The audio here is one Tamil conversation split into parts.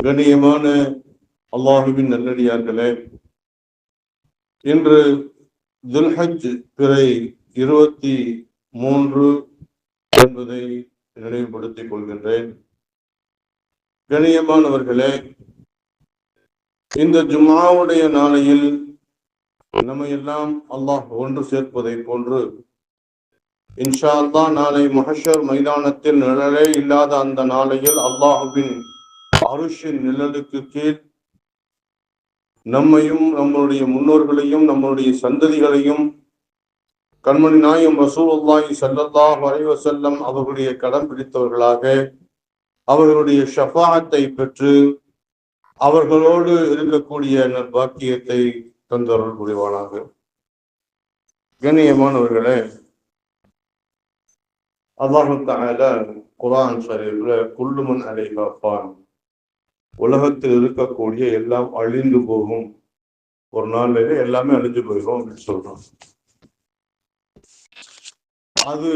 கண்ணியமான அல்லாஹுவின் நல்லடியார்களே இன்று துல்ஹஜ் பிறை இருபத்தி மூன்று என்பதை நினைவுபடுத்திக் கொள்கின்றேன். கணியமானவர்களே இந்த ஜுமாவுடைய நாளையில் நம்ம எல்லாம் அல்லாஹ் ஒன்று சேர்ப்பதை போன்று இன்ஷா அல்லா நாளை மஹஷர் மைதானத்தில் நிழலே இல்லாத அந்த நாளையில் அல்லாஹுவின் அருஷின் நிழலுக்கு கீழ் நம்மையும் நம்மளுடைய முன்னோர்களையும் நம்மளுடைய சந்ததிகளையும் கண்மணி நாயம் ரசூலுல்லாஹி ஸல்லல்லாஹு வரைவ செல்லம் அவர்களுடைய கடம் பிடித்தவர்களாக அவர்களுடைய ஷஃபாஅத்தை பெற்று அவர்களோடு இருக்கக்கூடிய பாக்கியத்தை தந்தவர்கள் புரிவானாக. கண்ணியமானவர்களே அல்லாஹு தஆலா குரான் ஷரீஃப்ல குள்ளுமன் அலைஹா உலகத்தில் இருக்கக்கூடிய எல்லாம் அழிந்து போகும். ஒரு நாள்ல எல்லாமே அழிஞ்சு போயிடும் அப்படின்னு சொல்றோம். அது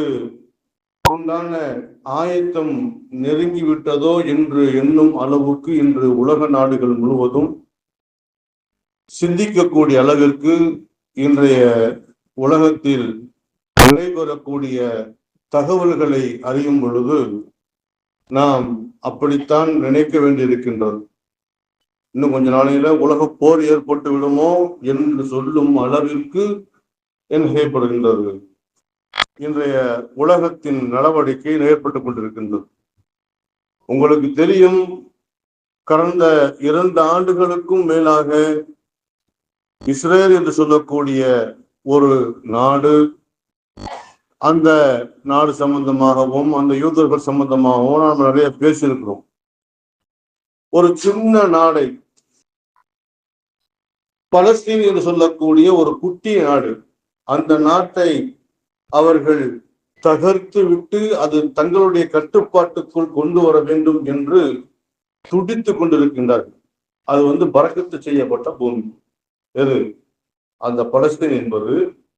உண்டான ஆயத்தம் நெருங்கி விட்டதோ என்று எண்ணும் அளவுக்கு இன்று உலக நாடுகள் முழுவதும் சிந்திக்கக்கூடிய அளவிற்கு இன்றைய உலகத்தில் நடைபெறக்கூடிய தகவல்களை அறியும் பொழுது நாம் அப்படித்தான் நினைக்க வேண்டியிருக்கின்றது. இன்னும் கொஞ்ச நாளையில உலக போர் ஏற்பட்டு விடுமோ என்று சொல்லும் அளவிற்கு என்ன செய்யப்படுகின்றது இன்றைய உலகத்தின் நடவடிக்கை ஏற்பட்டுக் கொண்டிருக்கின்றது. உங்களுக்கு தெரியும் கடந்த இரண்டு ஆண்டுகளுக்கும் மேலாக இஸ்ரேல் என்று சொல்லக்கூடிய ஒரு நாடு அந்த நாடு சம்பந்தமாகவும் அந்த யூதர்கள் சம்பந்தமாகவும் நாம் நிறைய பேசியிருக்கிறோம். ஒரு சின்ன நாடை பலஸ்தீன் என்று சொல்லக்கூடிய ஒரு குட்டி நாடு அந்த நாட்டை அவர்கள் தகர்த்து விட்டு அது தங்களுடைய கட்டுப்பாட்டுக்குள் கொண்டு வர வேண்டும் என்று துடித்துக் கொண்டிருக்கின்றார்கள். அது வந்து பறக்கத்து செய்யப்பட்ட பூமி. எது? அந்த பலஸ்தீன் என்பது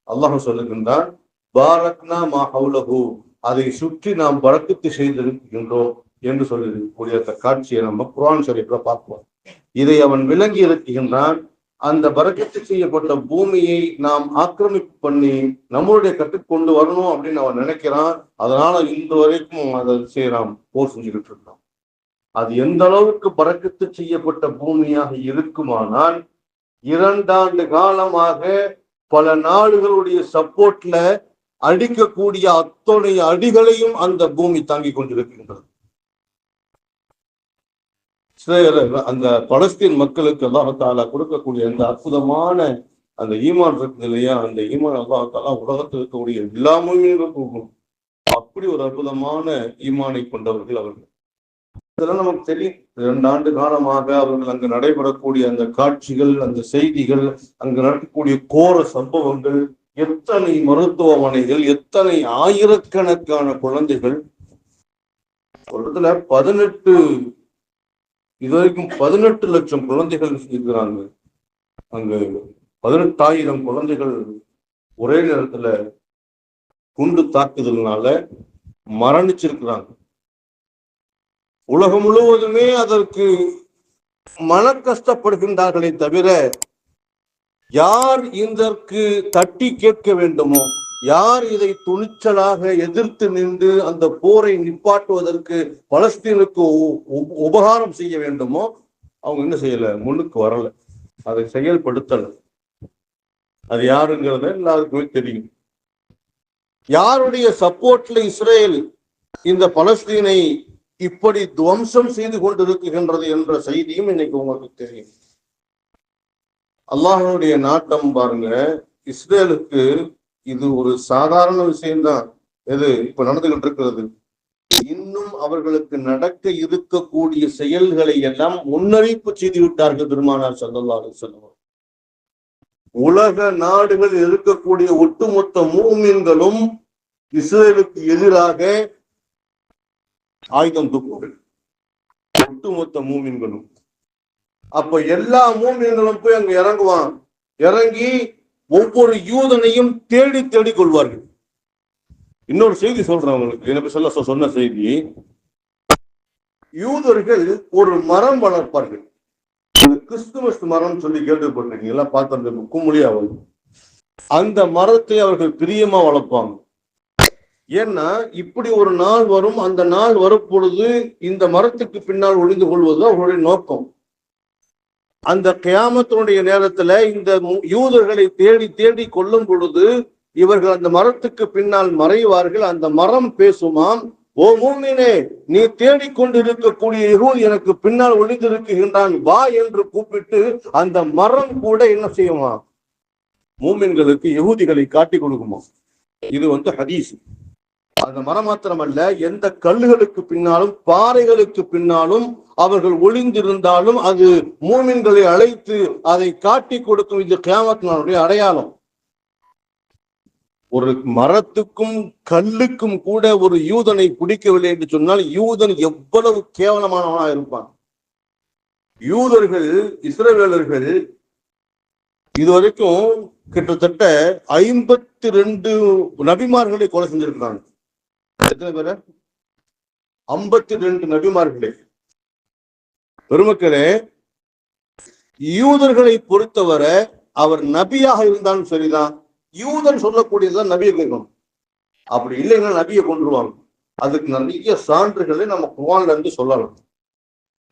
அல்லாஹ் சொல்லுகின்றான் பாரக்னா மா அதை சுற்றி நாம் பறக்கத்து செய்திருக்கின்றோம் என்று சொல்லக்கூடிய அந்த காட்சியை நம்ம குரான் ஷரீஃப்ல பார்ப்போம். இதை அவன் விளங்கி இருக்கின்றான். அந்த பறக்கத்து செய்யப்பட்ட பூமியை நாம் ஆக்கிரமிப்பு பண்ணி நம்மளுடைய கட்டுக்கொண்டு வரணும் அப்படின்னு அவன் நினைக்கிறான். அதனால இன்று வரைக்கும் அதை செய்யறான். போர் செஞ்சுக்கிட்டு இருந்தான் அது எந்த அளவுக்கு பறக்கத்து செய்யப்பட்ட பூமியாக இருக்குமானால் இரண்டாண்டு காலமாக பல நாடுகளுடைய சப்போர்ட்ல அடிக்கக்கூடிய அத்தனை அடிகளையும் அந்த பூமி தாங்கிக் கொண்டிருக்கின்றது. அந்த பலஸ்தீன் மக்களுக்கு அல்லாஹாலா கொடுக்கக்கூடிய அந்த அற்புதமான அந்த ஈமான் இருக்குது இல்லையா? அந்த ஈமான் அல்லாஹாலா உலகத்தில் இருக்கக்கூடிய எல்லாமே போகும் அப்படி ஒரு அற்புதமான ஈமானை கொண்டவர்கள் அவர்கள். இதெல்லாம் நமக்கு தெரியும். இரண்டு ஆண்டு காலமாக அவர்கள் அங்கு நடைபெறக்கூடிய அந்த காட்சிகள் அந்த செய்திகள் அங்கு நடக்கக்கூடிய கோர சம்பவங்கள் எத்தனை மருத்துவமனைகள் எத்தனை ஆயிரக்கணக்கான குழந்தைகள்? ஒரு பதினெட்டு இது வரைக்கும் பதினெட்டு லட்சம் குழந்தைகள் இருக்கிறாங்க. அங்கு பதினெட்டாயிரம் குழந்தைகள் ஒரே நேரத்துல குண்டு தாக்குதல்னால மரணிச்சிருக்கிறாங்க. உலகம் முழுவதுமே அதற்கு மன கஷ்டப்படுகின்றார்களே தவிர யார் இதற்கு தட்டி கேட்க வேண்டுமோ யார் இதை துணிச்சலாக எதிர்த்து நின்று அந்த போரை நிப்பாட்டுவதற்கு பலஸ்தீனுக்கு உபகாரம் செய்ய வேண்டுமோ அவங்க என்ன செய்யல? முன்னுக்கு வரல. அதை செயல்படுத்தல. அது யாருங்கிறத எல்லாருக்குமே தெரியும். யாருடைய சப்போர்ட்ல இஸ்ரேல் இந்த பலஸ்தீனை இப்படி துவம்சம் செய்து கொண்டிருக்கின்றது என்ற செய்தியும் இன்னைக்கு உங்களுக்கு தெரியும். அல்லாஹனுடைய நாட்டம் பாருங்க இஸ்ரேலுக்கு இது ஒரு சாதாரண விஷயம்தான். எது? இப்ப நடந்துகிட்டு இருக்கிறது. இன்னும் அவர்களுக்கு நடக்க இருக்கக்கூடிய செயல்களை எல்லாம் முன்னறிப்பு செய்து விட்டார்கள் பெருமானார் சல்லல்லா சொல்லுவார் உலக நாடுகள் இருக்கக்கூடிய ஒட்டுமொத்த மூமின்களும் இஸ்ரேலுக்கு எதிராக ஆயுதம் தூக்குவார்கள். ஒட்டுமொத்த மூமின்களும். அப்ப எல்லா மூமியங்களும் போய் அங்க இறங்குவான். இறங்கி ஒவ்வொரு யூதனையும் தேடி தேடி கொள்வார்கள். இன்னொரு செய்தி சொல்றேன் உங்களுக்கு. எனக்கு சொல்ல சொன்ன செய்தி. யூதர்கள் ஒரு மரம் வளர்ப்பார்கள். கிறிஸ்துமஸ் மரம் சொல்லி கேட்டுப்பட்டிருக்கீங்களா பார்த்து கும்முளியா வரும் அந்த மரத்தை அவர்கள் பிரியமா வளர்ப்பாங்க. ஏன்னா இப்படி ஒரு நாள் வரும். அந்த நாள் வரும் பொழுது இந்த மரத்துக்கு பின்னால் ஒளிந்து கொள்வது அவர்களுடைய நோக்கம். அந்த கியாமத்தினுடைய நேரத்துல இந்த யூதர்களை தேடி தேடி கொல்லும் பொழுது இவர்கள் அந்த மரத்துக்கு பின்னால் மறைவார்கள். அந்த மரம் பேசுமாம் ஓ மூமினே நீ தேடிக்கொண்டு இருக்கக்கூடிய எனக்கு பின்னால் ஒளிந்திருக்குகின்றான் வா என்று கூப்பிட்டு அந்த மரம் கூட என்ன செய்யுமா? மூமின்களுக்கு யகூதிகளை காட்டி கொடுக்குமா? இது வந்து ஹதீஸ். அந்த மரம் மாத்திரமல்ல எந்த கல்லுகளுக்கு பின்னாலும் பாறைகளுக்கு பின்னாலும் அவர்கள் ஒளிந்திருந்தாலும் அது மூமின்களை அழைத்து அதை காட்டி கொடுக்கும் இது கேமத்தினுடைய அடையாளம். ஒரு மரத்துக்கும் கல்லுக்கும் கூட ஒரு யூதனை பிடிக்கவில்லை என்று சொன்னால் யூதன் எவ்வளவு கேவலமானவனா இருப்பான். யூதர்கள் இஸ்ரேலர்கள் இதுவரைக்கும் கிட்டத்தட்ட ஐம்பத்தி ரெண்டு நபிமார்களை கொலை செஞ்சிருக்கிறாங்க. எத்தனை பேர்? ஐம்பத்தி ரெண்டு நபிமார்களே. பெருமக்களே யூதர்களை பொறுத்தவரை அவர் நபியாக இருந்தாலும் சரிதான். யூதன் சொல்லக்கூடியதுதான் நபியை கேட்கணும். அப்படி இல்லைன்னா நபியை கொண்டுருவாங்க அதுக்கு நிறைய சான்றுகளை நம்ம குவான்ல இருந்து சொல்லலாம்.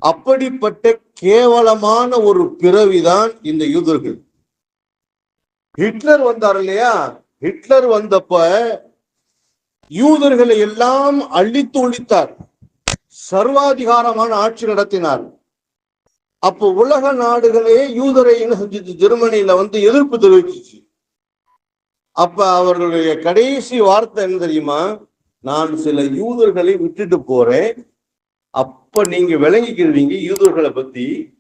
அப்படிப்பட்ட கேவலமான ஒரு பிறவிதான் இந்த யூதர்கள். ஹிட்லர் வந்தார் இல்லையா? ஹிட்லர் வந்தப்ப யூதர்களை எல்லாம் அழித்து ஒழித்தார். சர்வாதிகாரமான ஆட்சி நடத்தினார். அப்போ உலக நாடுகளே யூதரை என்ன செஞ்சுச்சு? ஜெர்மனியில வந்து எதிர்ப்பு தெரிவிச்சிச்சு. அப்ப அவர்களுடைய கடைசி வார்த்தை என்ன தெரியுமா? நான் சில யூதர்களை விட்டுட்டு போறேன். அப்ப நீங்க விளங்கிக்கிறீங்க யூதர்களை பத்தி.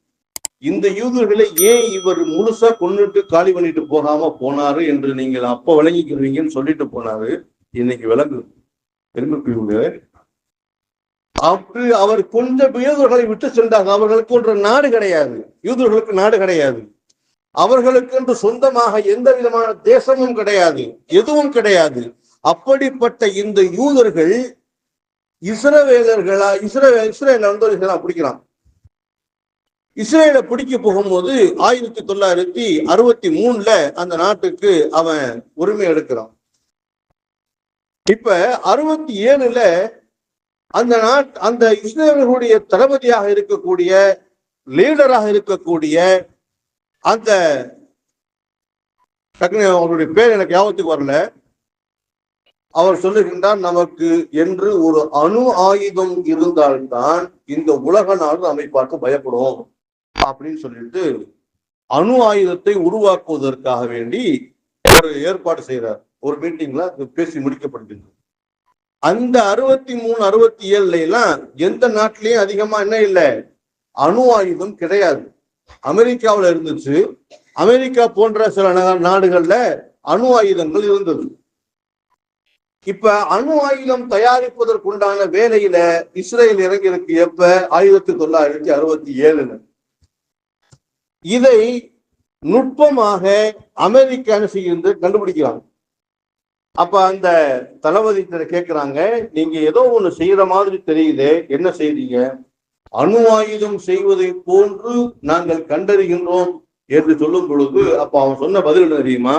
இந்த யூதர்களை ஏன் இவர் முழுசா கொன்னுட்டு காலி பண்ணிட்டு போகாம போனாரு என்று நீங்கள் அப்ப விளங்கிக்கிறீங்கன்னு சொல்லிட்டு போனாரு. இன்னைக்கு விளங்கு பெருமைக்குரிய அப்படி அவர் கொஞ்சம் யூதர்களை விட்டு சென்றாங்க. அவர்களுக்கு ஒன்று நாடு கிடையாது. யூதர்களுக்கு நாடு கிடையாது. அவர்களுக்கு என்று சொந்தமாக எந்த விதமான தேசமும் கிடையாது. எதுவும் கிடையாது. அப்படிப்பட்ட இந்த யூதர்கள் இஸ்ரவேலர்களா இஸ்ரவே இஸ்ரேல வந்து இஸ்ரேலை பிடிக்கிறான் இஸ்ரேலை பிடிக்க போகும்போது ஆயிரத்தி தொள்ளாயிரத்தி அறுபத்தி மூணுல அந்த நாட்டுக்கு அவன் உரிமை எடுக்கிறான். இப்ப அறுபத்தி ஏழுல அந்த நாட் அந்த இஸ்ரேலர்களுடைய தளபதியாக இருக்கக்கூடிய லீடராக இருக்கக்கூடிய அந்த டக்குனு அவருடைய பேர் எனக்கு ஞாபகத்துக்கு வரல. அவர் சொல்லுகின்றார் நமக்கு என்று ஒரு அணு ஆயுதம் இருந்தால்தான் இந்த உலக நாடு நம்மை பயப்படும். அப்படின்னு சொல்லிட்டு அணு ஆயுதத்தை உருவாக்குவதற்காக வேண்டி ஒரு ஏற்பாடு செய்கிறார் ஒரு மீட்டிங்ல அது பேசி முடிக்கப்படுகின்றது. அந்த அறுபத்தி மூணு அறுபத்தி ஏழுல எல்லாம் எந்த நாட்டிலயும் அதிகமா என்ன இல்லை அணு ஆயுதம் கிடையாது. அமெரிக்காவுல இருந்துச்சு. அமெரிக்கா போன்ற சில நாடுகள்ல அணு ஆயுதங்கள் இருந்தது. இப்ப அணு ஆயுதம் தயாரிப்பதற்குண்டான வேலையில இஸ்ரேல் இறங்கி இருக்கு எப்ப? ஆயிரத்தி தொள்ளாயிரத்தி அறுபத்தி ஏழுல. இதை நுட்பமாக அமெரிக்கா என்ன செய்யுது? கண்டுபிடிக்கிறாங்க. அப்ப அந்த தளபதி கேக்குறாங்க நீங்க ஏதோ ஒண்ணு செய்யற மாதிரி தெரியுதே என்ன செய்றீங்க? அணு ஆயுதம் செய்வதை போன்று நாங்கள் கண்டறிகின்றோம் என்று சொல்லும் பொழுது அப்ப அவன் சொன்ன பதில் என்ன தெரியுமா?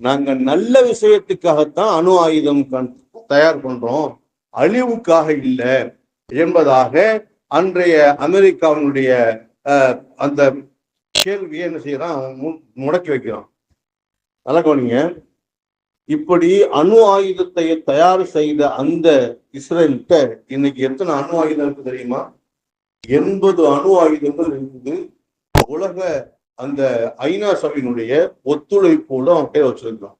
நாங்க நல்ல விஷயத்துக்காகத்தான் அணு ஆயுதம் கண்- தயார் பண்றோம் அழிவுக்காக இல்லை என்பதாக அன்றைய அமெரிக்காவினுடைய அஹ், அந்த கேள்வியை என்ன செய்யறான் மு- முடக்கி வைக்கிறான். நல்லா கவனிங்க. இப்படி அணு ஆயுதத்தை தயார் செய்த அந்த இஸ்ரேல்கிட்ட இன்னைக்கு எத்தனை அணு ஆயுதம் இருக்கு தெரியுமா? எண்பது அணு ஆயுதங்கள் இருந்து உலக அந்த ஐநா சபையினுடைய ஒத்துழைப்போடு அவன் பேர் வச்சிருக்கான்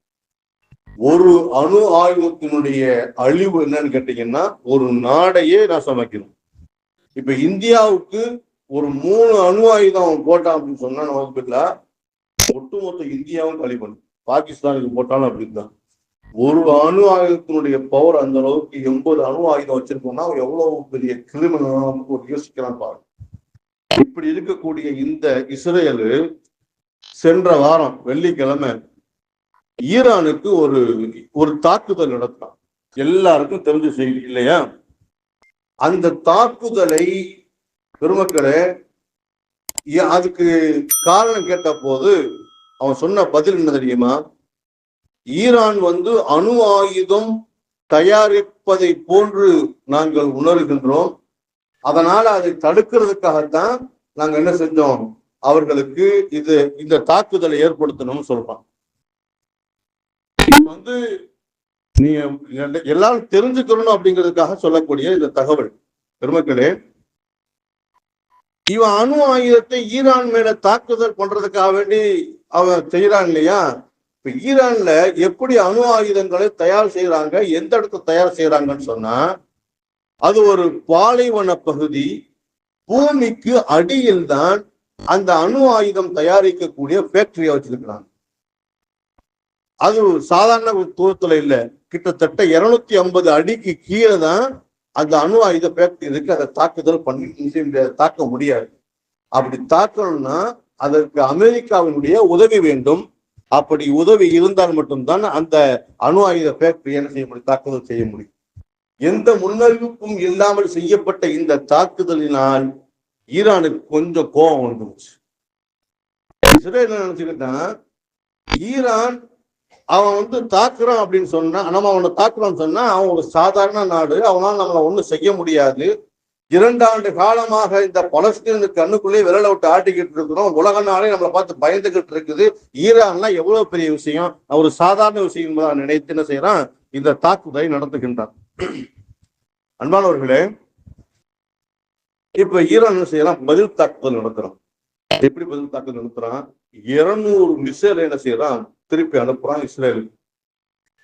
ஒரு அணு ஆயுதத்தினுடைய அழிவு என்னன்னு கேட்டீங்கன்னா ஒரு நாடையே நான் சமைக்கணும். இப்ப இந்தியாவுக்கு ஒரு மூணு அணு ஆயுதம் அவன் போட்டான் அப்படின்னு சொன்னா நமக்கு ஒட்டுமொத்த இந்தியாவும் காலி பண்ணும். பாகிஸ்தானுக்கு போட்டாலும் அப்படிதான் ஒரு அணு ஆயுதத்தினுடைய பவர் அந்த அளவுக்கு எண்பது அணு ஆயுதம் வச்சிருக்கோம்னா அவன் எவ்வளவு பெரிய கிரிமினல் நமக்கு ஒரு யோசிக்கலாம் பாருங்க. இப்படி இருக்கக்கூடிய இந்த இஸ்ரேலு சென்ற வாரம் வெள்ளிக்கிழமை ஈரானுக்கு ஒரு ஒரு தாக்குதல் நடத்தான் எல்லாருக்கும் தெரிஞ்ச செய்தி இல்லையா? அந்த தாக்குதலை பெருமக்களே அதுக்கு காரணம் கேட்ட போது அவன் சொன்ன பதில் என்ன தெரியுமா? ஈரான் வந்து அணு ஆயுதம் தயாரிப்பதை போன்று நாங்கள் உணர்கின்றோம். அதனால அதை தடுக்கிறதுக்காகத்தான் நாங்க என்ன செஞ்சோம்? அவர்களுக்கு இது இந்த தாக்குதலை ஏற்படுத்தணும்னு சொல்றான் வந்து நீங்க எல்லாரும் தெரிஞ்சுக்கணும் அப்படிங்கிறதுக்காக சொல்லக்கூடிய இந்த தகவல். பெருமக்களே இவன் அணு ஆயுதத்தை ஈரான் மேல தாக்குதல் பண்றதுக்காக வேண்டி அவன் செய்யறான் இல்லையா? இப்ப ஈரான்ல எப்படி அணு ஆயுதங்களை தயார் செய்யறாங்க எந்த இடத்துல தயார் செய்யறாங்கன்னு சொன்னா அது ஒரு பாலைவன பகுதி பூமிக்கு அடியில் தான் அந்த அணு ஆயுதம் தயாரிக்கக்கூடிய ஃபேக்டரியை வச்சிருக்கிறாங்க. அது சாதாரண தூரத்துல இல்ல. கிட்டத்தட்ட இருநூத்தி ஐம்பது அடிக்கு கீழே தான் அந்த அணு ஆயுத ஃபேக்டரி இருக்கு. அதை தாக்குதல் பண்ணி தாக்க முடியாது. அப்படி தாக்கணும்னா அதற்கு அமெரிக்காவினுடைய உதவி வேண்டும். அப்படி உதவி இருந்தால் மட்டும்தான் அந்த அணு ஆயுத ஃபேக்டரி என்ன செய்ய முடியும்? தாக்குதல் செய்ய முடியும். எந்த முன்னறிவிப்பும் இல்லாமல் செய்யப்பட்ட இந்த தாக்குதலினால் ஈரானுக்கு கொஞ்சம் கோபம் வந்துருச்சு. இஸ்ரேல் என்ன நினைச்சுக்கிட்டான் ஈரான் அவன் வந்து தாக்குறான் அப்படின்னு சொன்னா நம்ம அவனை தாக்குறான்னு சொன்னா அவன் ஒரு சாதாரண நாடு அவனால நம்மளை ஒண்ணும் செய்ய முடியாது. இரண்டாண்டு காலமாக இந்த பலஸ்தீனு கண்ணுக்குள்ளே விரல விட்டு ஆட்டிக்கிட்டு இருக்கிறோம். உலக நாளே நம்மளை பார்த்து பயந்துகிட்டு இருக்குது. ஈரான்லாம் எவ்வளவு பெரிய விஷயம்? ஒரு சாதாரண விஷயம் என்பதை நினைத்து என்ன செய்யறான்? இந்த தாக்குதலை நடத்துகின்றான். அன்பானவர்களே இப்ப ஈரான் என்ன செய்யறான்? பதில் தாக்குதல் நடத்துறான். எப்படி பதில் தாக்குதல் நடத்துறான்? இருநூறு மிசைல் என்ன செய்யறான்? திருப்பி அனுப்புறான் இஸ்ரேல்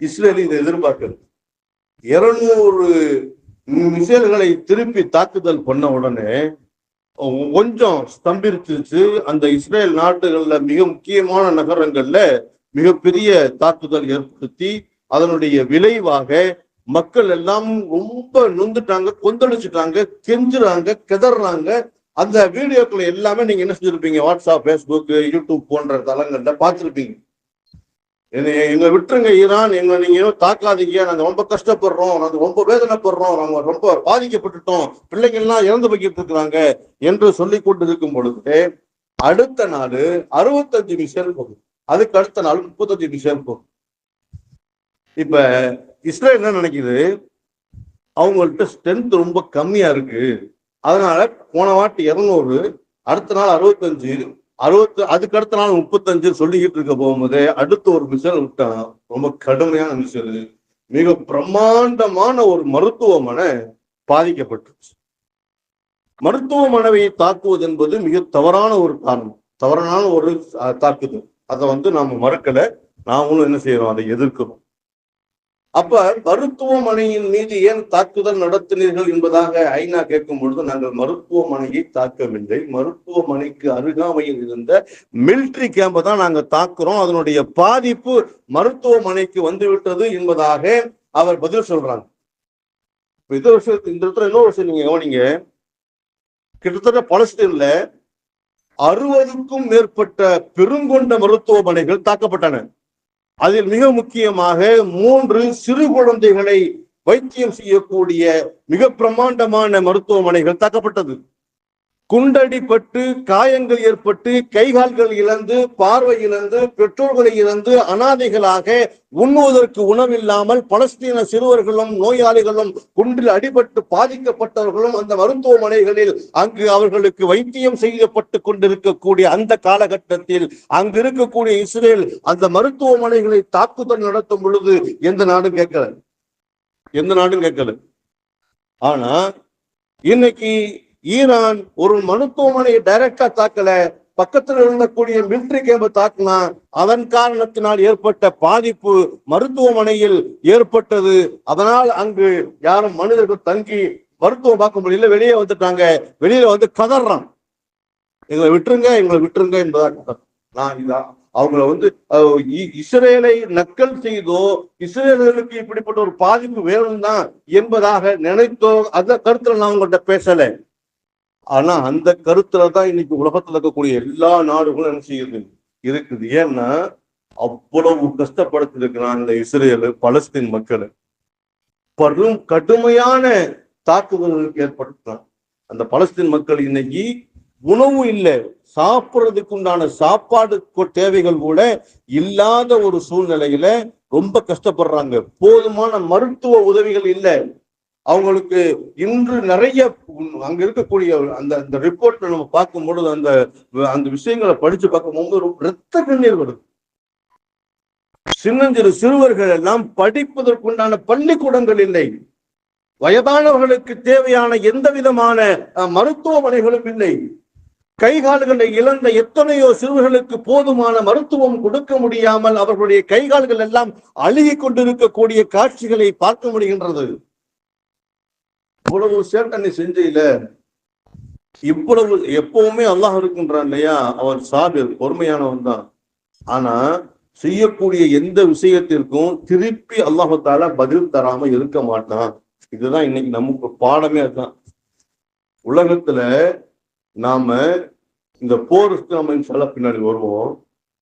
இஸ்ரேல் இதை எதிர்பார்க்கிறது இருநூறு மிசைல்களை திருப்பி தாக்குதல் பண்ண உடனே கொஞ்சம் ஸ்தம்பிருச்சு அந்த இஸ்ரேல் நாடுகள்ல மிக முக்கியமான நகரங்கள்ல மிகப்பெரிய தாக்குதல் ஏற்படுத்தி அதனுடைய விளைவாக மக்கள் எல்லாம் ரொம்ப நொந்துட்டாங்க கொந்தளிச்சுட்டாங்க கெஞ்சுறாங்க கிதறாங்க. அந்த வீடியோக்களை எல்லாமே நீங்க என்ன செஞ்சிருப்பீங்க? வாட்ஸ்அப் ஃபேஸ்புக் யூடியூப் போன்ற தளங்கள்ல பார்த்திருப்பீங்க. என்னை- எங்களை விட்டுருங்க ஈரான். எங்களை நீங்க ஏதோ தாக்காதீங்க. நாங்க ரொம்ப கஷ்டப்படுறோம். நாங்க ரொம்ப வேதனைப்படுறோம். நாங்க ரொம்ப பாதிக்கப்பட்டுட்டோம். பிள்ளைங்கள்லாம் இறந்து போய்கிட்டு இருக்கிறாங்க என்று சொல்லி கொண்டு இருக்கும் பொழுது அடுத்த நாள் அறுபத்தஞ்சு மிஷல் போகும். அதுக்கு அடுத்த நாள் முப்பத்தஞ்சு மிஷல் போகும். இப்ப இஸ்ரேல் என்ன நினைக்குது? அவங்கள்ட்ட ஸ்ட்ரென்த் ரொம்ப கம்மியா இருக்கு. அதனால போன வாட்டி இருநூறு அடுத்த நாள் அறுபத்தஞ்சு. அறுபத்து அதுக்கு அடுத்த நாள் முப்பத்தஞ்சு சொல்லிக்கிட்டு இருக்க போகும்போது அடுத்து ஒரு மிஷன் விட்டான் ரொம்ப கடுமையான மிஷன் மிக பிரம்மாண்டமான ஒரு மருத்துவமனை பாதிக்கப்பட்டுச்சு. மருத்துவமனையை தாக்குவது என்பது மிக தவறான ஒரு காரணம். தவறான ஒரு தாக்குதல். அதை வந்து நாம மறக்கல. நாமளும் என்ன செய்யறோம்? அதை எதிர்க்கிறோம். அப்ப மருத்துவமனையின் மீது ஏன் தாக்குதல் நடத்தினீர்கள் என்பதாக ஐநா கேட்கும் பொழுது நாங்கள் மருத்துவமனையை தாக்கவில்லை. மருத்துவமனைக்கு அருகாமையில் இருந்த மிலிட்ரி கேம்பை தான் நாங்க தாக்குறோம். அதனுடைய பாதிப்பு மருத்துவமனைக்கு வந்து விட்டது என்பதாக அவர் பதில் சொல்றாங்க. இப்ப இந்த விஷயத்து இந்த இடத்துல இன்னொரு விஷயம் நீங்க கவனிங்க. கிட்டத்தட்ட பலஸ்தீன்ல அறுபதுக்கும் மேற்பட்ட பெருங்கொண்ட மருத்துவமனைகள் தாக்கப்பட்டன. அதில் மிக முக்கியமாக மூன்று சிறு குழந்தைகளை வைத்தியம் செய்யக்கூடிய மிக பிரமாண்டமான மருத்துவமனைகள் தாக்கப்பட்டது குண்டடிப்பட்டு காயங்கள் ஏற்பட்டு கைகால்கள் இழந்து பார்வை இழந்து பெற்றோர்களை இழந்து அனாதைகளாக உண்ணுவதற்கு உணவில்லாமல் பலஸ்தீன சிறுவர்களும் நோயாளிகளும் குண்டில் அடிபட்டு பாதிக்கப்பட்டவர்களும் அந்த மருத்துவமனைகளில் அங்கு அவர்களுக்கு வைத்தியம் செய்யப்பட்டு கொண்டிருக்கக்கூடிய அந்த காலகட்டத்தில் அங்கு இருக்கக்கூடிய இஸ்ரேல் அந்த மருத்துவமனைகளை தாக்குதல் நடத்தும் பொழுது எந்த நாடும் கேட்கல. எந்த நாடும் கேட்கல. ஆனா இன்னைக்கு ஈரான் ஒரு மருத்துவமனையை டைரக்டா தாக்கல. பக்கத்துல இருந்தக்கூடிய மிலிட்டரி கேம்பை தாக்குனா அதன் காரணத்தினால் ஏற்பட்ட பாதிப்பு மருத்துவமனையில் ஏற்பட்டது. அதனால் அங்கு யாரும் மனிதர்கள் தங்கி மருத்துவம் பார்க்க முடியல. வெளியே வந்துட்டாங்க. வெளியில வந்து கதறான். எங்களை விட்டுருங்க எங்களை விட்டுருங்க என்பதாக நான் இதா அவங்கள வந்து இஸ்ரேலை நக்கல் செய்தோ இஸ்ரேலர்களுக்கு இப்படிப்பட்ட ஒரு பாதிப்பு வேணும் தான் என்பதாக நினைத்தோ அந்த கருத்துல நான் உங்கள்கிட்ட பேசல. ஆனா அந்த கருத்துல தான் இன்னைக்கு உலகத்துல இருக்கக்கூடிய எல்லா நாடுகளும் என்ன செய்யுது? இருக்குது. ஏன்னா அவ்வளவு கஷ்டப்படுத்திருக்கிறான் இந்த இஸ்ரேலு பலஸ்தீன் மக்களை. பெரும் கடுமையான தாக்குதல்களுக்கு ஏற்படுத்தினான் அந்த பலஸ்தீன் மக்கள் இன்னைக்கு உணவு இல்லை சாப்பிடுறதுக்கு உண்டான சாப்பாடு தேவைகள் கூட இல்லாத ஒரு சூழ்நிலையில ரொம்ப கஷ்டப்படுறாங்க. போதுமான மருத்துவ உதவிகள் இல்லை. அவங்களுக்கு இன்று நிறைய அங்க இருக்கக்கூடிய அந்த அந்த ரிப்போர்ட்ல நம்ம பார்க்கும் பொழுது அந்த அந்த விஷயங்களை படிச்சு பார்க்கும்போது ரொம்ப ரத்த கண்ணீர் வருது. சின்னஞ்சிறு சிறுவர்கள் எல்லாம் படிப்பதற்குண்டான பள்ளிக்கூடங்கள் இல்லை. வயதானவர்களுக்கு தேவையான எந்த விதமான மருத்துவமனைகளும் இல்லை. கைகால்களை இழந்த எத்தனையோ சிறுவர்களுக்கு போதுமான மருத்துவம் கொடுக்க முடியாமல் அவர்களுடைய கைகால்கள் எல்லாம் அழுகி கொண்டிருக்கக்கூடிய காட்சிகளை பார்க்க முடிகின்றது. இவ்வளவு சேட்டனை செஞ்சையில இவ்வளவு எப்பவுமே அல்லாஹ் இருக்கின்றான் இல்லையா? அவர் சாபிர் பொறுமையானவன் தான். ஆனா செய்யக்கூடிய எந்த விஷயத்திற்கும் திருப்பி அல்லாஹால பதில் தராம இருக்க மாட்டான். இதுதான் இன்னைக்கு நமக்கு பாடமே அதுதான். உலகத்துல நாம இந்த போருக்கு நம்ம சொல்ல பின்னாடி வருவோம்.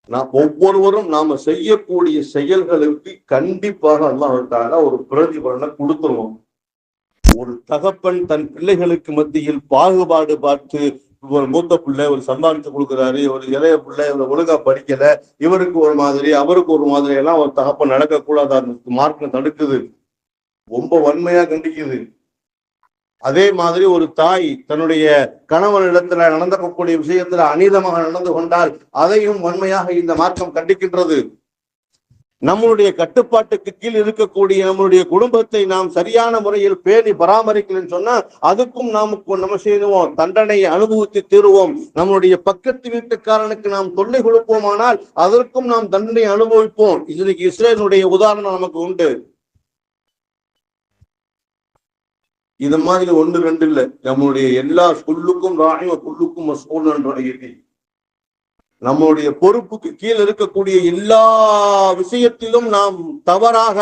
நான் ஒவ்வொருவரும் நாம செய்யக்கூடிய செயல்களுக்கு கண்டிப்பாக அல்லாஹால ஒரு பிரதிபலனை கொடுத்துருவோம். ஒரு தகப்பன் தன் பிள்ளைகளுக்கு மத்தியில் பாகுபாடு பார்த்து ஒரு மூத்த பிள்ளை ஒரு சம்பாதிச்சு கொடுக்குறாரு ஒரு இளைய பிள்ளை இவர் ஒழுங்கா படிக்கல இவருக்கு ஒரு மாதிரி அவருக்கு ஒரு மாதிரி எல்லாம் ஒரு தகப்பன் நடக்கக்கூடாது? அந்த மார்க்கம் தடுக்குது. ரொம்ப வன்மையா கண்டிக்குது. அதே மாதிரி ஒரு தாய் தன்னுடைய கணவனிடத்துல நடந்தக்கூடிய விஷயத்துல அநீதமாக நடந்து கொண்டால் அதையும் வன்மையாக இந்த மார்க்கம் கண்டிக்கின்றது. நம்மளுடைய கட்டுப்பாட்டுக்கு கீழ் இருக்கக்கூடிய நம்மளுடைய குடும்பத்தை நாம் சரியான முறையில் பேணி பராமரிக்கலன்னு சொன்னா அதுக்கும் நாம் நம்ம செய்வோம் தண்டனையை அனுபவித்து தீருவோம். நம்மளுடைய பக்கத்து வீட்டுக்காரனுக்கு நாம் தொல்லை கொடுப்போமானால் அதற்கும் நாம் தண்டனை அனுபவிப்போம். இதுக்கு இஸ்ரேலுடைய உதாரணம் நமக்கு உண்டு. இது மாதிரி ஒன்று ரெண்டு இல்லை. நம்மளுடைய எல்லா சொல்லுக்கும் ராணுவ புல்லுக்கும் மசூல் என்ற நம்முடைய பொறுப்புக்கு கீழ் இருக்கக்கூடிய எல்லா விஷயத்திலும் நாம் தவறாக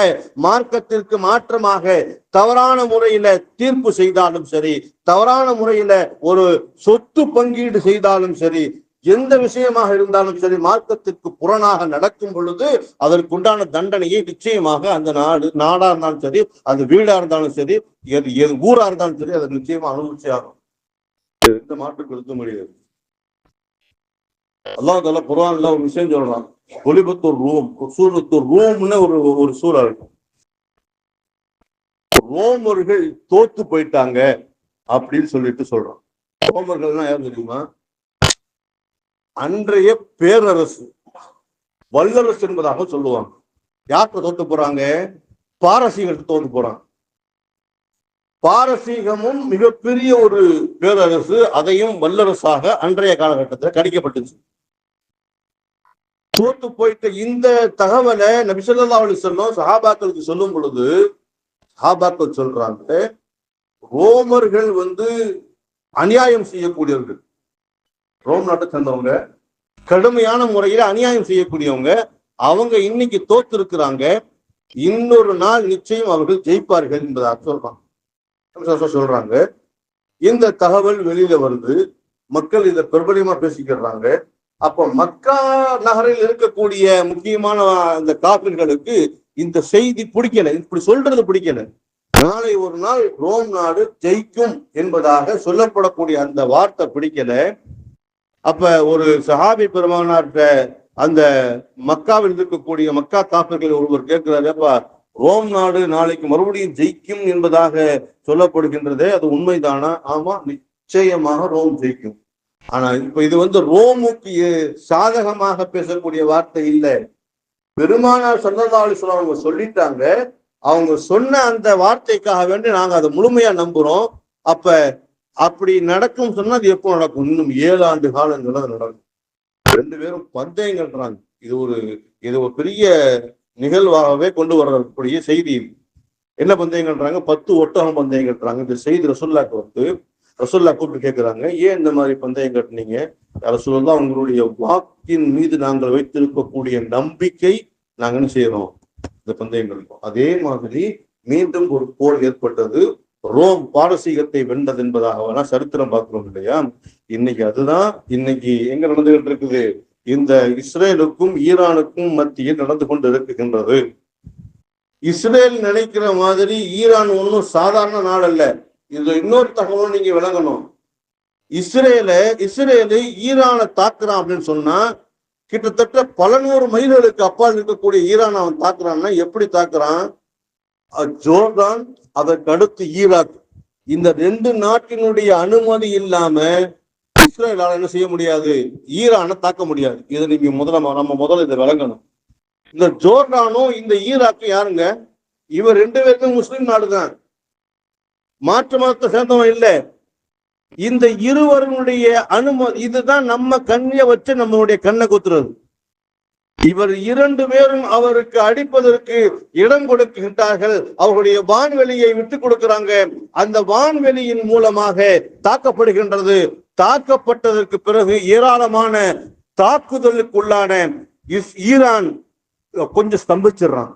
மார்க்கத்திற்கு மாற்றமாக தவறான முறையில தீர்ப்பு செய்தாலும் சரி தவறான முறையில ஒரு சொத்து பங்கீடு செய்தாலும் சரி எந்த விஷயமாக இருந்தாலும் சரி மார்க்கத்திற்கு புறனாக நடக்கும் பொழுது அதற்குண்டான தண்டனையை நிச்சயமாக அந்த நாடு நாடா இருந்தாலும் சரி அந்த வீடா இருந்தாலும் சரி எது எது ஊரா இருந்தாலும் சரி அதை நிச்சயமா அனுபவிச்சே ஆகும் எந்த மாற்று இருக்க முடியாது அல்லா தால குரான்ல ஒரு விஷயம் சொல்றான். ஒலிபத்தூர் ரூம் சூரத்தூர் ரூம்னு ஒரு ஒரு சூறா இருக்கும் ரோமர்கள் தோத்து போயிட்டாங்க அப்படின்னு சொல்லிட்டு சொல்றான். ரோமர்கள்னா யார் தெரியுமா? அன்றைய பேரரசு வல்லரசு என்பதாக சொல்லுவாங்க. யார்கிட்ட தோத்து போறாங்க? பாரசீகத்தை தோத்து போறாங்க பாரசீகமும் மிகப்பெரிய ஒரு பேரரசு அதையும் வல்லரசாக அன்றைய காலகட்டத்தில் கணிக்கப்பட்டுச்சு தோத்து போயிட்ட இந்த தகவலை நபிசல்லா அலி சொல்லும் சஹாபாக்களுக்கு சொல்லும் பொழுது சஹாபாக்கள் சொல்றாங்க ரோமர்கள் வந்து அநியாயம் செய்யக்கூடியவர்கள். ரோம் நாட்டை சேர்ந்தவங்க கடுமையான முறையில அநியாயம் செய்யக்கூடியவங்க அவங்க இன்னைக்கு தோத்து இருக்கிறாங்க இன்னொரு நாள் நிச்சயம் அவர்கள் ஜெயிப்பார்கள் என்பதாக சொல்றாங்க. சொல்றாங்க இந்த தகவல் வெளியில வருது மக்கள் இதை பிரபலியமா பேசிக்கிறாங்க அப்போ மக்கா நகரில் இருக்கக்கூடிய முக்கியமான அந்த காப்பிர்களுக்கு இந்த செய்தி பிடிக்கல. இப்படி சொல்றது பிடிக்கல. நாளை ஒரு நாள் ரோம் நாடு ஜெயிக்கும் என்பதாக சொல்லப்படக்கூடிய அந்த வார்த்தை பிடிக்கல. அப்ப ஒரு சஹாபி பெருமானார்கிட்ட அந்த மக்காவில் இருக்கக்கூடிய மக்கா காப்பர்கள் ஒருவர் கேட்கிறாரு அப்பா ரோம் நாடு நாளைக்கு மறுபடியும் ஜெயிக்கும் என்பதாக சொல்லப்படுகின்றதே அது உண்மைதானா? ஆமா நிச்சயமாக ரோம் ஜெயிக்கும். ஆனா இப்ப இது வந்து ரோமுக்கு சாதகமாக பேசக்கூடிய வார்த்தை இல்லை. பெருமானார் சல்லல்லாஹு சொல்ல அவங்க சொல்லிட்டாங்க. அவங்க சொன்ன அந்த வார்த்தைக்காக வேண்டி நாங்க அதை முழுமையா நம்புறோம். அப்ப அப்படி நடக்கும் சொன்னா அது எப்போ நடக்கும்? இன்னும் ஏழு ஆண்டு காலங்கள் அது நடக்கும். ரெண்டு பேரும் பந்தயங்கள்றாங்க இது ஒரு இது ஒரு பெரிய நிகழ்வாகவே கொண்டு வரக்கூடிய செய்தி என்ன பந்தயங்கள்ன்றாங்க பத்து ஒட்டகம் பந்தயங்கள்ன்றாங்க இந்த செய்தி ரசுல்லாக்கு வந்து ரசுல்லா கூப்பிட்டு கேட்கிறாங்க ஏன் இந்த மாதிரி பந்தயம் கட்டுனீங்க? ரசுல்லா உங்களுடைய வாக்கின் மீது நாங்கள் வைத்திருக்கக்கூடிய நம்பிக்கை நாங்க என்ன செய்யறோம்? இந்த பந்தயம் அதே மாதிரி மீண்டும் ஒரு போர் ஏற்பட்டது. ரோம் பாரசீகத்தை வென்றது என்பதாக வேணா சரித்திரம் பார்க்கிறோம் இல்லையா? இன்னைக்கு அதுதான். இன்னைக்கு எங்க நடந்துகிட்டு இருக்குது? இந்த இஸ்ரேலுக்கும் ஈரானுக்கும் மத்தியில் நடந்து கொண்டு இருக்குகின்றது. இஸ்ரேல் நினைக்கிற மாதிரி ஈரான் ஒன்றும் சாதாரண நாடு அல்ல இதுல இன்னொரு தகவலும் நீங்க விளங்கணும் இஸ்ரேல இஸ்ரேலு ஈரானை தாக்குறான் அப்படின்னு சொன்னா கிட்டத்தட்ட பல நூறு மைல்களுக்கு அப்பால் இருக்கக்கூடிய ஈரான் அவன் தாக்குறான்னா எப்படி தாக்குறான்? Jordan Jordan Iraq. இந்த ரெண்டு நாட்டினுடைய அனுமதி இல்லாம இஸ்ரேலால என்ன செய்ய முடியாது? ஈரானை தாக்க முடியாது. இதை நீங்க முதல்ல நம்ம முதல்ல இதை விளங்கணும். இந்த ஜோர்டானும் இந்த ஈராக்கும் யாருங்க? இவர் ரெண்டு பேருக்கும் முஸ்லீம் நாடுதான். மாற்று மதத்தை சேர்ந்தவன் இல்ல. இந்த இருவருடைய அனுமதி இதுதான் நம்ம கண்ணிய வச்சு நம்மளுடைய கண்ணை குத்துறது. இவர் இரண்டு பேரும் அவருக்கு அடிப்பதற்கு இடம் கொடுக்கின்றார்கள். அவருடைய வான்வெளியை விட்டு கொடுக்கிறாங்க. அந்த வான்வெளியின் மூலமாக தாக்கப்படுகின்றது. தாக்கப்பட்டதற்கு பிறகு ஏராளமான தாக்குதலுக்குள்ளான இஸ்- ஈரான் கொஞ்சம் ஸ்தம்பிச்சிடுறான்.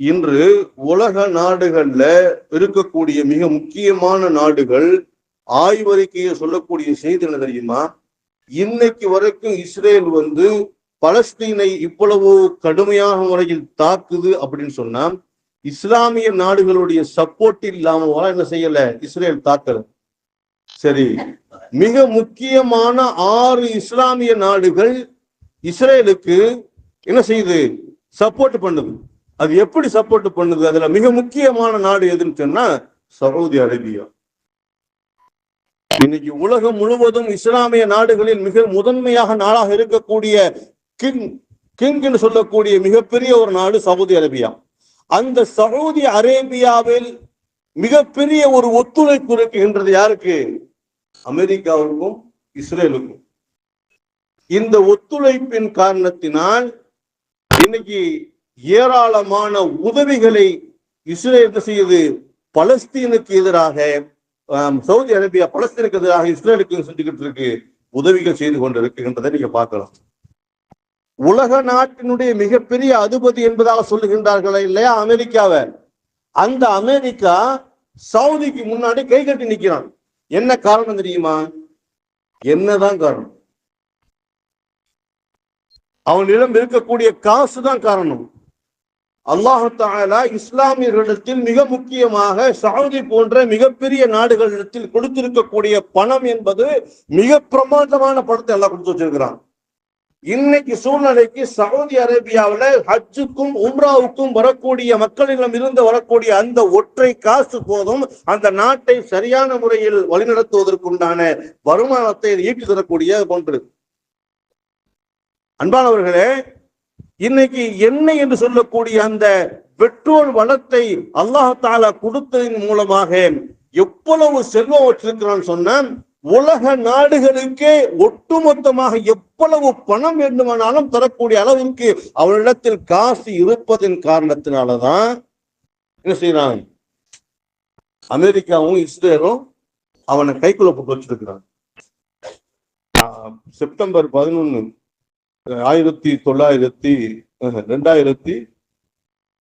இன்று உலக நாடுகள்ல இருக்கக்கூடிய மிக முக்கியமான நாடுகள் ஆய்வறிக்கையை சொல்லக்கூடிய செய்தி என்ன தெரியுமா? இன்னைக்கு வரைக்கும் இஸ்ரேல் வந்து பலஸ்தீனை இவ்வளவு கடுமையான முறையில் தாக்குது அப்படின்னு சொன்னா இஸ்லாமிய நாடுகளுடைய சப்போர்ட் இல்லாம என்ன செய்யல? இஸ்ரேல் தாக்கல. சரி மிக முக்கியமான ஆறு இஸ்லாமிய நாடுகள் இஸ்ரேலுக்கு என்ன செய்யுது? சப்போர்ட் பண்ணுது. அது எப்படி சப்போர்ட் பண்ணுது? அதுல மிக முக்கியமான நாடு எதுன்னு சொன்னா சவுதி அரேபியா. இன்னைக்கு உலகம் முழுவதும் இஸ்லாமிய நாடுகளில் மிக முதன்மையாக நாடாக இருக்கக்கூடிய கிங் கிங்னு சொல்லக்கூடிய மிகப்பெரிய ஒரு நாடு சவுதி அரேபியா. அந்த சவுதி அரேபியாவில் மிகப்பெரிய ஒரு ஒத்துழைப்பு இருக்குகின்றது யாருக்கு? அமெரிக்காவுக்கும் இஸ்ரேலுக்கும். இந்த ஒத்துழைப்பின் காரணத்தினால் இன்னைக்கு ஏராளமான உதவிகளை இஸ்ரேல் என்ன செய்யுது? பலஸ்தீனுக்கு எதிராக சவுதி அரேபியா பலஸ்தீனுக்கு எதிராக இஸ்ரேலுக்கு செஞ்சுக்கிட்டு இருக்கு. உதவிகள் செய்து கொண்டிருக்கின்றதை நீங்க பார்க்கலாம். உலக நாட்டினுடைய மிகப்பெரிய அதிபதி என்பதாக சொல்லுகின்றார்களே இல்லையா அமெரிக்காவை? அந்த அமெரிக்கா சவுதிக்கு முன்னாடி கை கட்டி நிக்கிறான். என்ன காரணம் தெரியுமா? என்னதான் காரணம்? அவனிடம் இருக்கக்கூடிய காசு தான் காரணம். அல்லாஹு தாலா இஸ்லாமியர்களிடத்தில் மிக முக்கியமாக சவுதி போன்ற மிகப்பெரிய நாடுகளிடத்தில் கொடுத்திருக்கக்கூடிய பணம் என்பது மிக பிரமாண்டமான பணத்தை எல்லாம் கொடுத்து வச்சிருக்கிறான். இன்னைக்கு சூழ்நிலைக்கு சவுதி அரேபியாவுல ஹஜ்ஜுக்கும் உம்ராவுக்கும் வரக்கூடிய மக்களிடம் இருந்து வரக்கூடிய அந்த ஒற்றை காசு போதும் அந்த நாட்டை சரியான முறையில் வழிநடத்துவதற்குண்டான வருமானத்தை ஈட்டி தரக்கூடிய போன்று. அன்பானவர்களே இன்னைக்கு எண்ணெய் என்று சொல்லக்கூடிய அந்த பெட்ரோல் வளத்தை அல்லாஹால கொடுத்ததின் மூலமாக எவ்வளவு செல்வம் வச்சிருக்கிறான்னு சொன்ன உலக நாடுகளுக்கே ஒட்டுமொத்தமாக எவ்வளவு பணம் வேண்டுமானாலும் தரக்கூடிய அளவிற்கு அவனிடத்தில் காசு இருப்பதன் காரணத்தினாலதான் என்ன செய்யறான் அமெரிக்காவும் இஸ்ரேலும் அவனை கைக்குள்ள போட்டு வச்சிருக்கிறான் ஆஹ் செப்டம்பர் பதினொன்னு ஆயிரத்தி தொள்ளாயிரத்தி ரெண்டாயிரத்தி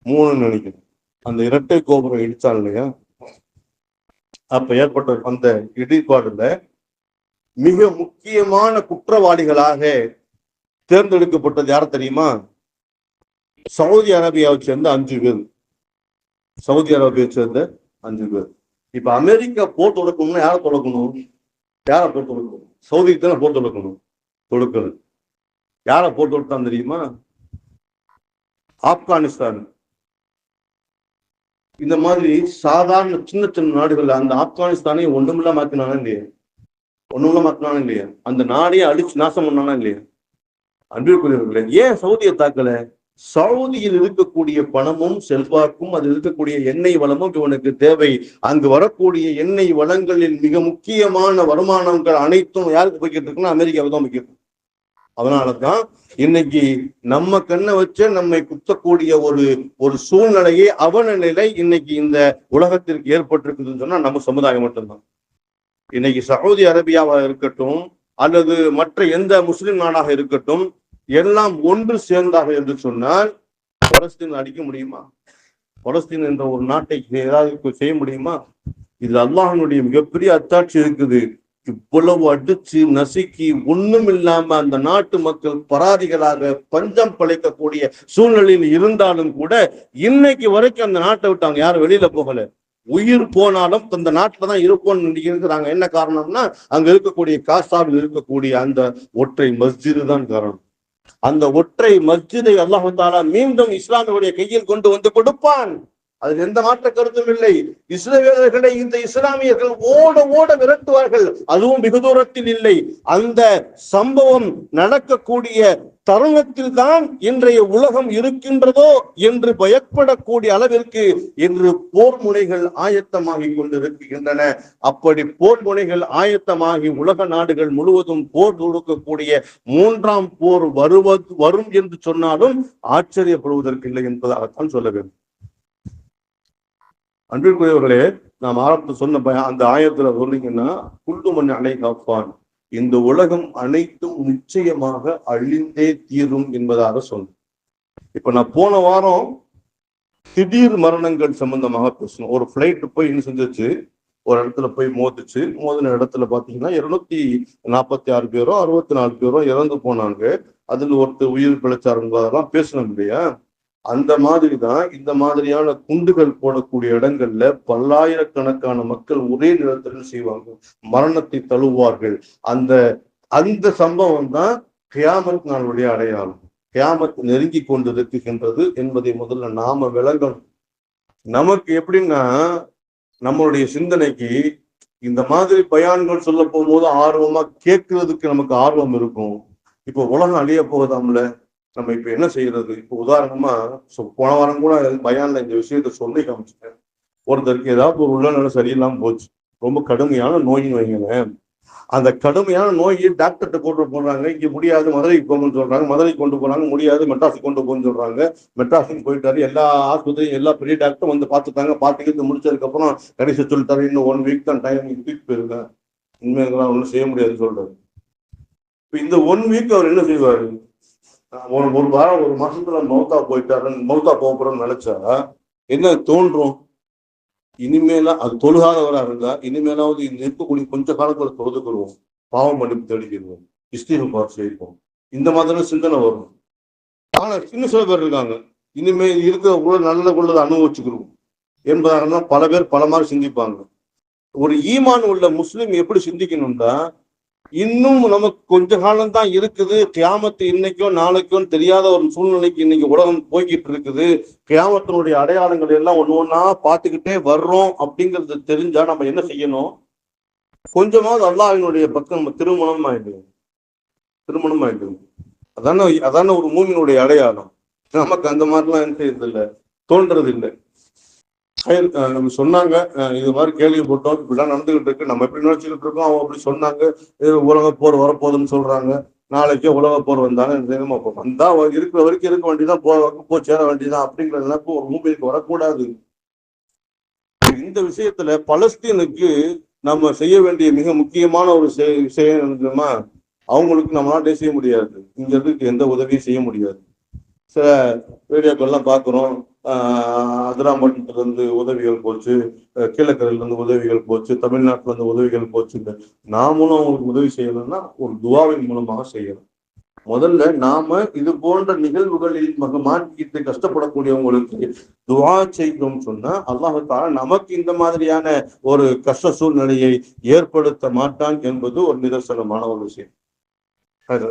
மூணு நினைக்கிறேன். அந்த இரட்டை கோபுரம் இடிச்சான் இல்லையா? அப்ப ஏற்பட்ட அந்த இடிபாடுல மிக முக்கியமான குற்றவாளிகளாக தேர்ந்தெடுக்கப்பட்டது யார் தெரியுமா? சவுதி அரேபியாவை சேர்ந்த அஞ்சு பேர். சவுதி அரேபியாவை சேர்ந்த அஞ்சு பேர். இப்ப அமெரிக்கா போர் தொடக்கணும்னா யாரை தொடக்கணும்? யாரை போர் தொடக்கணும்? சவுதிக்கு தானே போர் தொடக்கணும். தொடுக்கிறது யாரை போட்டு விட்டான் தெரியுமா? ஆப்கானிஸ்தான். இந்த மாதிரி சாதாரண சின்ன சின்ன நாடுகள்ல அந்த ஆப்கானிஸ்தானை ஒண்ணுமில்லா மாத்தினானா இல்லையா? ஒண்ணுமில்லா மாத்தினானா இல்லையா? அந்த நாடையே அழிச்சு நாசம் பண்ணானா இல்லையா? அன்பிற்குரியவர்களே ஏன் சவுதியை தாக்கல? சவுதியில் இருக்கக்கூடிய பணமும் செல்வாக்கும் அதில் இருக்கக்கூடிய எண்ணெய் வளமும் இவனுக்கு தேவை. அங்கு வரக்கூடிய எண்ணெய் வளங்களில் மிக முக்கியமான வருமானங்கள் அனைத்தும் யாருக்கு போய்கிட்டு இருக்குன்னா அமெரிக்காவுக்கு தான் போய்கிட்டு அதனாலதான் இன்னைக்கு நம்ம கண்ணை வச்சு நம்மை குத்தக்கூடிய ஒரு ஒரு சூழ்நிலையை அவநிலை இன்னைக்கு இந்த உலகத்திற்கு ஏற்பட்டிருக்குதுன்னு சொன்னா நம்ம சமுதாயம் மட்டும்தான். இன்னைக்கு சவுதி அரேபியாவா இருக்கட்டும் அல்லது மற்ற எந்த முஸ்லிம் நாடாக இருக்கட்டும் எல்லாம் ஒன்று சேர்ந்தாக என்று சொன்னால் பலஸ்தீன் அடிக்க முடியுமா? பலஸ்தீன் என்ற ஒரு நாட்டை ஏதாவது செய்ய முடியுமா? இது அல்லாஹனுடைய மிகப்பெரிய அத்தாட்சி இருக்குது. இவ்வளவு அடிச்சு நசுக்கி ஒண்ணும் இல்லாம அந்த நாட்டு மக்கள் பராதிகளாக பஞ்சம் பழைக்கக்கூடிய சூழ்நிலையில் இருந்தாலும் கூட இன்னைக்கு வரைக்கும் அந்த நாட்டை விட்டு அவங்க யாரும் வெளியில போகல. உயிர் போனாலும் அந்த நாட்டில் தான் இருப்போம்னு இருக்கிறாங்க. என்ன காரணம்னா அங்க இருக்கக்கூடிய காசாவில் இருக்கக்கூடிய அந்த ஒற்றை மஸ்ஜிது தான் காரணம். அந்த ஒற்றை மஸ்ஜிதை அல்லாஹ் மீண்டும் இஸ்லாமியுடைய கையில் கொண்டு வந்து கொடுப்பான். அதில் எந்த மாற்ற கருத்தும் இல்லை. இஸ்ரவேலர்களை இந்த இஸ்லாமியர்கள் ஓட ஓட விரட்டுவார்கள். அதுவும் வெகு தூரத்தில் இல்லை. அந்த சம்பவம் நடக்கக்கூடிய தருணத்தில் தான் இன்றைய உலகம் இருக்கின்றதோ என்று பயப்படக்கூடிய அளவிற்கு இன்று போர் முனைகள் ஆயத்தமாகி கொண்டிருக்கின்றன. அப்படி போர் முனைகள் ஆயத்தமாகி உலக நாடுகள் முழுவதும் போர் தொடுக்கக்கூடிய மூன்றாம் போர் வருவது வரும் என்று சொன்னாலும் ஆச்சரியப்படுவதற்கில்லை என்பதாகத்தான் சொல்ல வேண்டும். அன்பிற்குரியவர்களே நாம் ஆரம்பத்தில் சொன்ன அந்த ஆயத்துல சொன்னீங்கன்னா குள்ளு மண் அணை காப்பான் இந்த உலகம் அனைத்தும் நிச்சயமாக அழிந்தே தீரும் என்பதாக சொன்னேன் இப்ப நான் போன வாரம் திடீர் மரணங்கள் சம்பந்தமாக பேசணும் ஒரு பிளைட் போய் என்ன செஞ்சிச்சு? ஒரு இடத்துல போய் மோதிச்சு. மோதின இடத்துல பாத்தீங்கன்னா இருநூத்தி நாற்பத்தி ஆறு பேரோ அறுபத்தி நாலு பேரோ இறந்து போனாங்க. அதுல ஒருத்தர் உயிர் பிழைச்சாருங்க அதெல்லாம் பேசணும் இல்லையா? அந்த மாதிரி தான் இந்த மாதிரியான குண்டுகள் போடக்கூடிய இடங்கள்ல பல்லாயிரக்கணக்கான மக்கள் ஒரே நிலத்தில் செய்வாங்க. மரணத்தை தழுவார்கள் அந்த அந்த சம்பவம் தான் கியாமத் நாளுடைய அடையாளம். கியாமத் நெருங்கி கொண்டிருக்கின்றது என்பதை முதல்ல நாம விளங்கணும். நமக்கு எப்படின்னா நம்மளுடைய சிந்தனைக்கு இந்த மாதிரி பயான்கள் சொல்ல போகும்போது ஆர்வமா கேட்கறதுக்கு நமக்கு ஆர்வம் இருக்கும். இப்போ உலகம் அழிய போகுதாம்ல? நம்ம இப்ப என்ன செய்யறது? இப்போ உதாரணமா போன வாரம் கூட பயான்ல இந்த விஷயத்த சொல்லி காமிச்சிட்டேன். ஒருத்தருக்கு ஏதாவது ஒரு உடல்நல சரியில்லாம போச்சு. ரொம்ப கடுமையான நோயின்னு வைங்களேன் அந்த கடுமையான நோயை டாக்டர்கிட்ட கொண்டு போடுறாங்க. இங்க முடியாது மதுரைக்கு போகணும்னு சொல்றாங்க. மதுரைக்கு கொண்டு போறாங்க முடியாது மெட்ராஸுக்கு கொண்டு போகணும்னு சொல்றாங்க. மெட்ராஸுக்கு போயிட்டாரு. எல்லா ஆஸ்பத்திரியும் எல்லா பெரிய டாக்டரும் வந்து பார்த்துட்டாங்க. பார்த்துக்கிட்டு முடிச்சதுக்கு அப்புறம் கடைசி சொல்லிட்டாரு. இன்னும் ஒன் வீக் தான் டைம் வீக் போயிருக்கேன் உண்மையாக ஒன்றும் செய்ய முடியாதுன்னு சொல்றாரு. இப்போ இந்த ஒன் வீக் அவர் என்ன செய்வாரு? ஒரு ஒரு வாரம் ஒரு மாசத்துல மௌத்தா போயிட்டாருன்னு மௌத்தா போகிறோம்னு நினைச்சா என்ன தோன்றும்? இனிமேலா அது தொழுகாதவரா இருந்தா இனிமேலாவது இந்த இருக்கக்கூடிய கொஞ்ச காலத்துல தொழுதுக்குருவோம். பாவம் மன்னிப்பு தேடிக்கிடுவோம் இஸ்திகபார் செய்வோம். இந்த மாதிரி சிந்தனை வரும். ஆனா இன்னும் சில பேர் இருக்காங்க. இனிமே இருக்கிற உள்ள நல்ல உள்ளதை அனுபவிச்சுக்கிருவோம். என்பதாக பல பேர் பல மாதிரி சிந்திப்பாங்க. ஒரு ஈமான் உள்ள முஸ்லீம் எப்படி சிந்திக்கணும்னா இன்னும் நமக்கு கொஞ்ச காலம் தான் இருக்குது. கியாமத்து இன்னைக்கோ நாளைக்கோ தெரியாத ஒரு சூழ்நிலைக்கு இன்னைக்கு உலகம் போய்கிட்டு இருக்குது. கியாமத்தினுடைய அடையாளங்கள் எல்லாம் ஒன்று ஒன்றா பார்த்துக்கிட்டே வர்றோம் அப்படிங்கிறது தெரிஞ்சா நம்ம என்ன செய்யணும்? கொஞ்சமாவது அல்லாஹ்வினுடைய பக்கம் நம்ம திருமணம் ஆயிடுவோம். திருமணம் ஆயிடுவோம். அதான அதான ஒரு மூமியினுடைய அடையாளம். நமக்கு அந்த மாதிரிலாம் என்ன செய்யறது இல்லை. தோன்றது இல்லை நம்ம சொன்னாங்க. இது மாதிரி கேள்விப்பட்டோம் இப்படிலாம் நடந்துகிட்டு இருக்கு. நம்ம எப்படி நினைச்சுக்கிட்டு இருக்கோம்? அவங்க அப்படி சொன்னாங்க. இது உலக போர் வரப்போகுதுன்னு சொல்றாங்க. நாளைக்கே உலக போர் வந்தாங்க தெரியுமா? இப்போ வந்தா இருக்கிற வரைக்கும் இருக்க வேண்டியதான் போ போ சேர வேண்டியதான் அப்படிங்கிற நினைப்பு ஒரு மூமிக்கு வரக்கூடாது. இந்த விஷயத்துல பலஸ்தீனுக்கு நம்ம செய்ய வேண்டிய மிக முக்கியமான ஒரு விஷயம் அவங்களுக்கு நம்மளால செய்ய முடியாது. இங்க இருந்து எந்த உதவியும் செய்ய முடியாது. சில வீடியோக்கள்லாம் பார்க்குறோம். அதிராம்பட்டினத்துல உதவிகள் போச்சு. கீழக்கரையிலேருந்து உதவிகள் போச்சு. தமிழ்நாட்டுல இருந்து உதவிகள் போச்சு நாமளும் அவங்களுக்கு உதவி செய்யணும்னா ஒரு துவாவின் மூலமாக செய்யணும். முதல்ல நாம இது போன்ற நிகழ்வுகளில் மக கஷ்டப்படக்கூடியவங்களுக்கு துவா செய்தோம் சொன்னா அல்லாஹால நமக்கு இந்த மாதிரியான ஒரு கஷ்ட சூழ்நிலையை ஏற்படுத்த மாட்டான் என்பது ஒரு நிதர்சனமான ஒரு விஷயம். அது